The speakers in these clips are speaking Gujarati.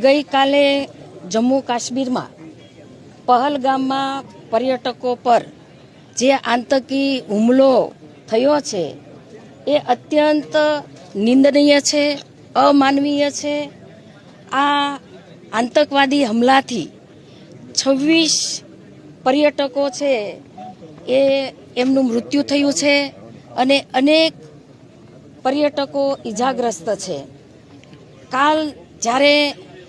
ગઈકાલે જમ્મુ કાશ્મીરમાં પહલગામમાં પર્યટકો પર જે આતંકી હુમલો થયો છે, એ અત્યંત નિંદનીય છે, અમાનવીય છે. આ આતંકવાદી હુમલાથી છવ્વીસ પર્યટકો છે, એ એમનું મૃત્યુ થયું છે અને અનેક પર્યટકો ઈજાગ્રસ્ત છે. કાલ જ્યારે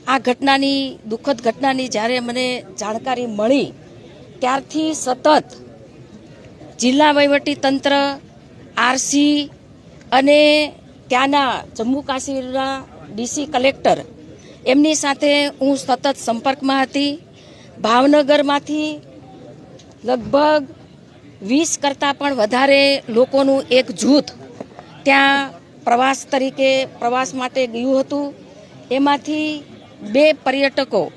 આ ઘટનાની, દુઃખદ ઘટનાની જ્યારે મને જાણકારી મળી, ત્યારથી સતત જિલ્લા તંત્ર, આરસી અને ત્યાંના જમ્મુ કાશ્મીરના ડીસી કલેક્ટર, એમની સાથે હું સતત સંપર્કમાં હતી. ભાવનગરમાંથી લગભગ વીસ કરતાં પણ વધારે લોકોનું એક જૂથ ત્યાં પ્રવાસ તરીકે પ્રવાસ માટે ગયું હતું. એમાંથી બે પર્યટકો,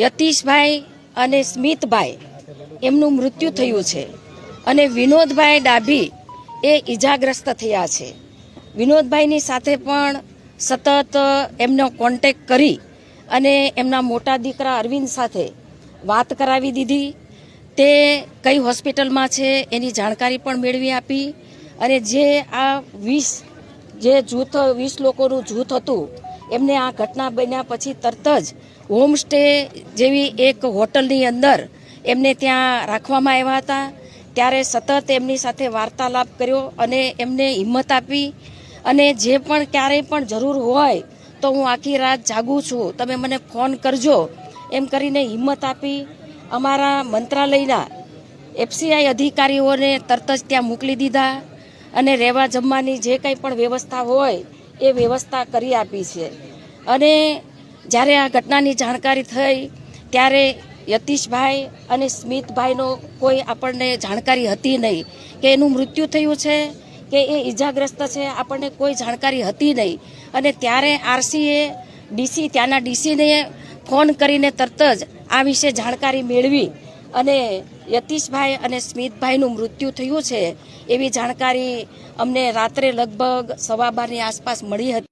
યતીશભાઈ અને સ્મિતભાઈ, એમનું મૃત્યુ થયું છે. અને વિનોદભાઈ ડાભી એ ઈજાગ્રસ્ત થયા છે. વિનોદભાઈની સાથે પણ સતત એમનો કોન્ટેક કરી અને એમના મોટા દીકરા અરવિંદ સાથે વાત કરાવી દીધી. તે કઈ હોસ્પિટલમાં છે એની જાણકારી પણ મેળવી આપી. અને જે આ વીસ, જે જૂથ, વીસ લોકોનું જૂથ હતું એમને આ ઘટના બન્યા પછી તરત જ હોમસ્ટે જેવી એક હોટલની અંદર એમને ત્યાં રાખવામાં આવ્યા હતા. ત્યારે સતત એમની સાથે વાર્તાલાપ કર્યો અને એમને હિંમત આપી. અને જે પણ ક્યારેય પણ જરૂર હોય તો હું આખી રાત જાગું છું. તમે મને ફોન કરજો. એમ કરીને હિંમત આપી અમારા મંત્રાલયના એફસીઆઈ અધિકારીઓને તરત જ ત્યાં મોકલી દીધા. અને રહેવા જમવાની જે કંઈ પણ વ્યવસ્થા હોય એ વ્યવસ્થા કરી આપી છે. અને જ્યારે આ ઘટનાની જાણકારી થઈ, ત્યારે યતીશભાઈ અને સ્મિતભાઈનો કોઈ આપણને જાણકારી હતી નહીં કે એનું મૃત્યુ થયું છે, કે એ ઈજાગ્રસ્ત છે, આપણને કોઈ જાણકારી હતી નહીં. અને ત્યારે આરસીએ ડીસી, ત્યાંના ડીસીને ફોન કરીને તરત જ આ વિશે જાણકારી મેળવી અને યતીશભાઈ અને સ્મિતભાઈનું મૃત્યુ થયું છે, એવી જાણકારી અમને રાત્રે લગભગ સવા બારની આસપાસ મળી હતી.